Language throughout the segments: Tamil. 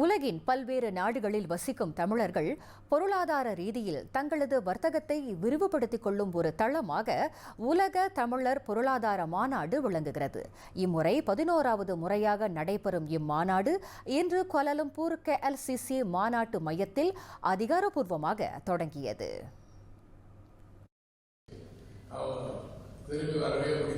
உலகின் பல்வேறு நாடுகளில் வசிக்கும் தமிழர்கள் பொருளாதார ரீதியில் தங்களது வர்த்தகத்தை விரிவுபடுத்திக் கொள்ளும் ஒரு தளமாக உலக தமிழர் பொருளாதார மாநாடு விளங்குகிறது. இம்முறை பதினோராவது முறையாக நடைபெறும் இம்மாநாடு இன்று கொலலம்பூர் கேஎல்சிசி மாநாட்டு மையத்தில் அதிகாரப்பூர்வமாக தொடங்கியது.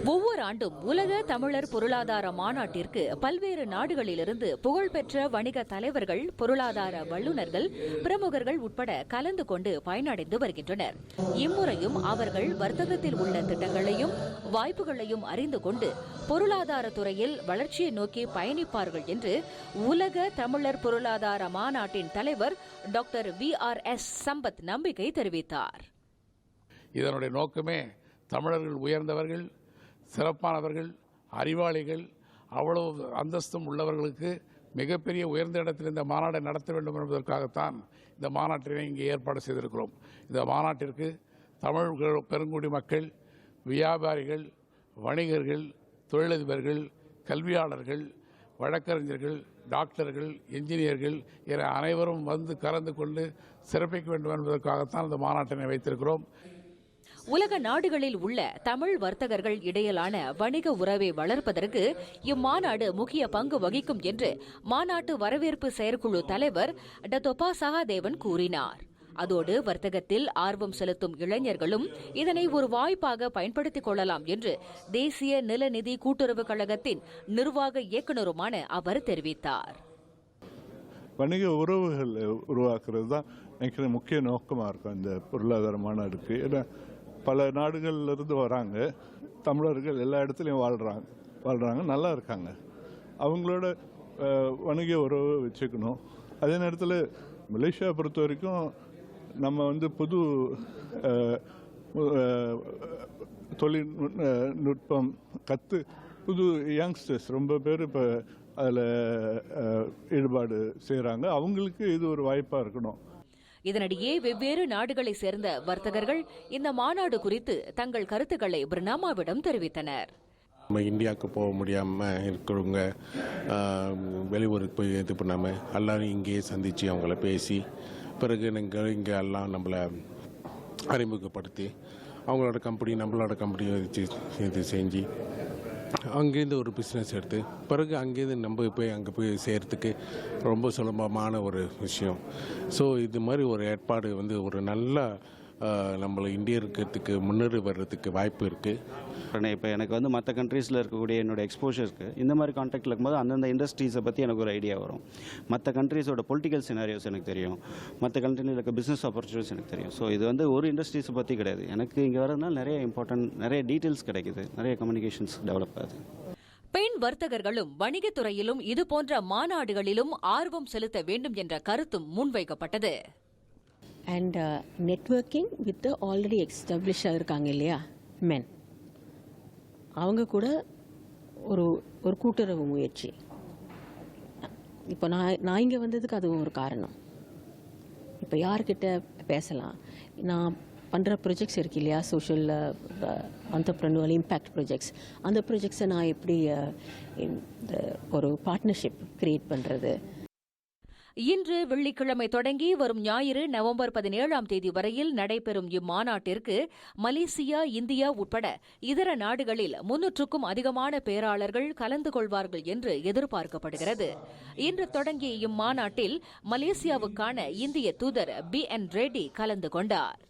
ஒவ்வொரு ஆண்டும் உலக தமிழர் பொருளாதார மாநாட்டிற்கு பல்வேறு நாடுகளிலிருந்து புகழ்பெற்ற வணிக தலைவர்கள் பொருளாதார வல்லுநர்கள் பிரமுகர்கள் உட்பட கலந்து கொண்டு பயனடைந்து வருகின்றனர். இம்முறையும் அவர்கள் வர்த்தகத்தில் உள்ள திட்டங்களையும் வாய்ப்புகளையும் அறிந்து கொண்டு பொருளாதார துறையில் வளர்ச்சியை நோக்கி பயணிப்பார்கள் என்று உலக தமிழர் பொருளாதார மாநாட்டின் தலைவர் doctor V R S Sampath நம்பிக்கை தெரிவித்தார். இதனுடைய நோக்கமே தமிழர்கள் உயர்ந்தவர்கள் சிறப்பானவர்கள் அறிவாளிகள் அவ்வளவு அந்தஸ்தும் உள்ளவர்களுக்கு மிகப்பெரிய உயர்ந்த இடத்தில் இந்த மாநாட்டை நடத்த வேண்டும் என்பதற்காகத்தான் இந்த மாநாட்டினை இங்கே ஏற்பாடு செய்திருக்கிறோம். இந்த மாநாட்டிற்கு தமிழ் பெருங்குடி மக்கள் வியாபாரிகள் வணிகர்கள் தொழிலதிபர்கள் கல்வியாளர்கள் வழக்கறிஞர்கள் டாக்டர்கள் என்ஜினியர்கள் என அனைவரும் வந்து கலந்து கொண்டு சிறப்பிக்க வேண்டும் என்பதற்காகத்தான் இந்த மாநாட்டினை வைத்திருக்கிறோம். உலக நாடுகளில் உள்ள தமிழ் வர்த்தகர்கள் இடையிலான வணிக உறவை வளர்ப்பதற்கு இம்மாநாடு முக்கிய பங்கு வகிக்கும் என்று மாநாட்டு வரவேற்பு செயற்குழு தலைவர் டத்தோபா சகாதேவன் கூறினார். அதோடு வர்த்தகத்தில் ஆர்வம் செலுத்தும் இளைஞர்களும் இதனை ஒரு வாய்ப்பாக பயன்படுத்திக் கொள்ளலாம் என்று தேசிய நிலநிதி கூட்டுறவு கழகத்தின் நிர்வாக இயக்குநருமான அவர் தெரிவித்தார். வணிக உறவுகள் உருவாக்குறது தான் எனக்கு முக்கிய நோக்கமாக இருக்கும். இந்த பொருளாதார மாநாடுக்கு. ஏன்னா பல நாடுகள்லேருந்து வராங்க. தமிழர்கள் எல்லா இடத்துலையும் வாழ்கிறாங்க வாழ்கிறாங்க நல்லா இருக்காங்க. அவங்களோட வணிக உறவு வச்சுக்கணும். அதே நேரத்தில் மலேசியா பொறுத்த வரைக்கும் நம்ம வந்து புது அஹ், தொழில் நுட்பம் கற்று புது யங்ஸ்டர்ஸ் ரொம்ப பேர் இப்போ அதில் ஈடுபாடு செய்கிறாங்க அவங்களுக்கு இது ஒரு வாய்ப்பாக இருக்கணும். இதனிடையே வெவ்வேறு நாடுகளைச் சேர்ந்த வர்த்தகர்கள் இந்த மாநாடு குறித்து தங்கள் கருத்துக்களை பிரணாமாவிடம் தெரிவித்தனர். நம்ம இந்தியாவுக்கு போக முடியாமல் இருக்கிறவங்க வெளியூருக்கு போய் இது பண்ணாமல் எல்லாரும் இங்கேயே சந்தித்து அவங்கள பேசி பிறகு நீங்கள் இங்கே எல்லாம் நம்மளை அறிமுகப்படுத்தி அவங்களோட கம்பெனி நம்மளோட கம்பெனி வச்சு இது செஞ்சு அங்கேருந்து ஒரு பிஸ்னஸ் எடுத்து பிறகு அங்கேருந்து நம்ம போய் அங்கே போய் செய்கிறதுக்கு ரொம்ப சுலபமான ஒரு விஷயம். ஸோ இது மாதிரி ஒரு ஏற்பாடு வந்து ஒரு நல்ல நம்மளை இந்தியர்களுக்கு முன்னேறி வர்றதுக்கு வாய்ப்பு இருக்குது இப்போ எனக்கு வந்து மற்ற கண்ட்ரீஸில் இருக்கக்கூடிய என்னோட எக்ஸ்போஷருக்கு இந்த மாதிரி காண்டாக்டில் இருக்கும்போது அந்தந்த இண்டஸ்ட்ரீஸை பற்றி எனக்கு ஒரு ஐடியா வரும். மற்ற கண்ட்ரீஸோட பொலிட்டிக்கல் சினாரியோஸ் எனக்கு தெரியும். மற்ற கண்ட்ரியில் இருக்க பிஸ்னஸ் ஆப்பர்ச்சுனிட்டிஸ் எனக்கு தெரியும். ஸோ இது வந்து ஒரு இண்டஸ்ட்ரீஸை பற்றி கிடையாது. எனக்கு இங்கே வரதுனால நிறைய இம்பார்ட்டன்ட் நிறைய டீட்டெயில்ஸ் கிடைக்குது. நிறைய கம்யூனிகேஷன்ஸ் டெவலப் ஆகுது. பெண் வர்த்தகர்களும் வணிகத் துறையிலும் இதுபோன்ற மாநாடுகளிலும் ஆர்வம் செலுத்த வேண்டும் என்ற கருத்தும் முன்வைக்கப்பட்டது. அண்ட் நெட்வொர்க்கிங் வித் ஆல்ரெடி எஸ்டாப்ளிஷாக இருக்காங்க இல்லையா? மென் அவங்க கூட ஒரு ஒரு கூட்டுறவு முயற்சி. இப்போ நான் நான் இங்கே வந்ததுக்கு அதுவும் ஒரு காரணம். இப்போ யார்கிட்ட பேசலாம்? நான் பண்ணுற ப்ரொஜெக்ட்ஸ் இருக்கு இல்லையா? சோஷியல் அந்தப்ரனுவல் இம்பேக்ட் ப்ரொஜெக்ட்ஸ் அந்த ப்ரொஜெக்ட்ஸை நான் எப்படி uh, இந்த ஒரு பார்ட்னர்ஷிப் க்ரியேட் பண்ணுறது இன்று வெள்ளிக்கிழமை தொடங்கி வரும் ஞாயிறு நவம்பர் பதினேழாம் தேதி வரையில் நடைபெறும் இம்மாநாட்டிற்கு மலேசியா இந்தியா உட்பட இதர நாடுகளில் முன்னூற்றுக்கும் அதிகமான பேராளர்கள் கலந்து கொள்வார்கள் என்று எதிர்பார்க்கப்படுகிறது. இன்று தொடங்கிய இம்மாநாட்டில் மலேசியாவுக்கான இந்திய தூதர் பி என் ரெட்டி கலந்து கொண்டார்.